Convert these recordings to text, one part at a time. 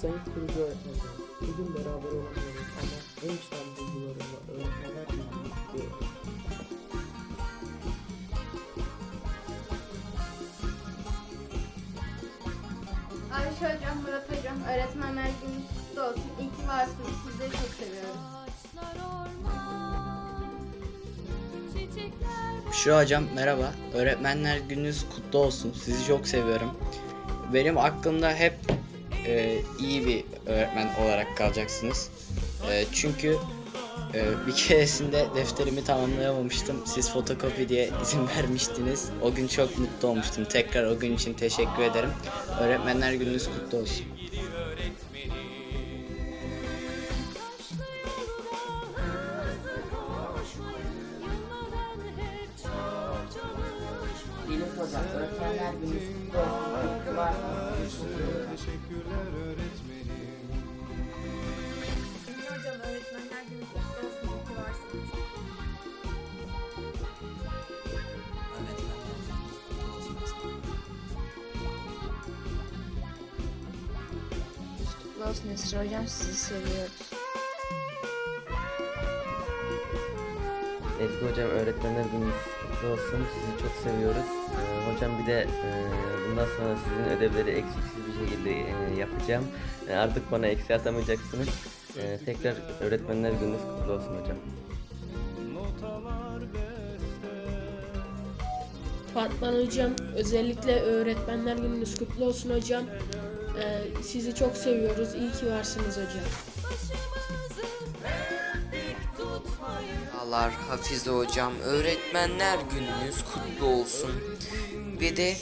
Sayın kurucu öğretmenler, bugün beraber olamıyoruz ama en içten duygularımla öğretmenler kutluyorum. Ayşe Hocam, Murat Hocam, öğretmenler gününüz kutlu olsun. İyi ki varsınız. Sizleri çok seviyoruz. Büşra hocam merhaba. Öğretmenler gününüz kutlu olsun. Sizi çok seviyorum. Benim aklımda hep e, iyi bir öğretmen olarak kalacaksınız. E, çünkü e, bir keresinde defterimi tamamlayamamıştım. Siz fotokopi diye izin vermiştiniz. O gün çok mutlu olmuştum. Tekrar o gün için teşekkür ederim. Öğretmenler gününüz kutlu olsun. Deniz Hocam, öğretmenler gününüz kutlu olsun. Sizi çok seviyorum. Hocam öğretmenler günü kutlu olsun. İyi ki varsınız. Kutlu olsun Esra Hocam. Sizi seviyoruz. Ezgi Hocam öğretmenler gününüz kutlu olsun. Sizi çok seviyoruz. Ee, hocam bir de e, bundan sonra sizin ödevleri eksiksiz bir şekilde e, yapacağım. E, artık bana eksi atamayacaksınız. E, tekrar öğretmenler gününüz kutlu olsun hocam. Fatma Hocam özellikle öğretmenler gününüz kutlu olsun hocam. Ee, sizi çok seviyoruz. İyi ki varsınız hocam. Merhabalar Hafize Hocam. Öğretmenler gününüz kutlu olsun. Ve de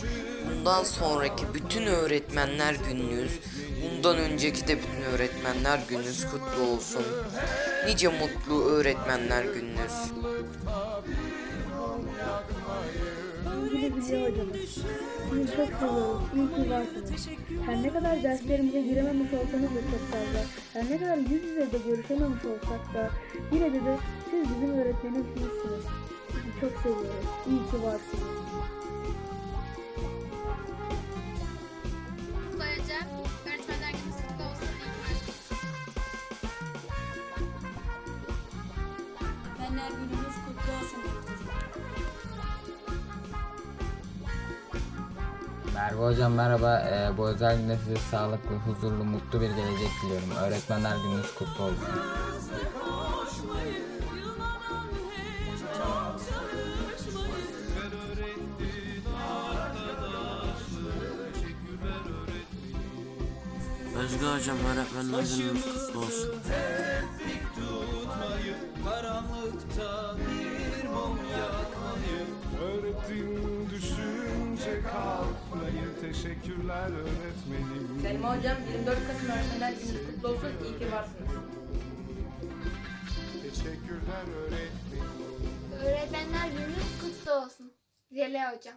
bundan sonraki bütün öğretmenler gününüz, bundan önceki de bütün öğretmenler gününüz kutlu olsun. Nice mutlu öğretmenler gününüz. Hocamız, sizi çok seviyoruz. İyi ki varsınız. Her ne kadar derslerimize girememiş olsanız da çok fazla, her ne kadar yüz yüze de görüşememiş olsak da yine de, de siz bizim öğretmenimizsiniz. Çok seviyoruz. İyi ki varsınız. Merve Hocam merhaba. Ee, bu özel günde size sağlıklı, huzurlu, mutlu bir gelecek diliyorum. Öğretmenler gününüz kutlu olsun. Özgür Hocam öğretmenler gününüz kutlu olsun. Öğrettin Teşekkürler öğretmenim Selma Hocam 24 Kasım öğretmenler gününüz kutlu olsun. İyi ki varsınız. Teşekkürler öğretmenim Öğretmenler gününüz kutlu olsun. Zeliha Hocam.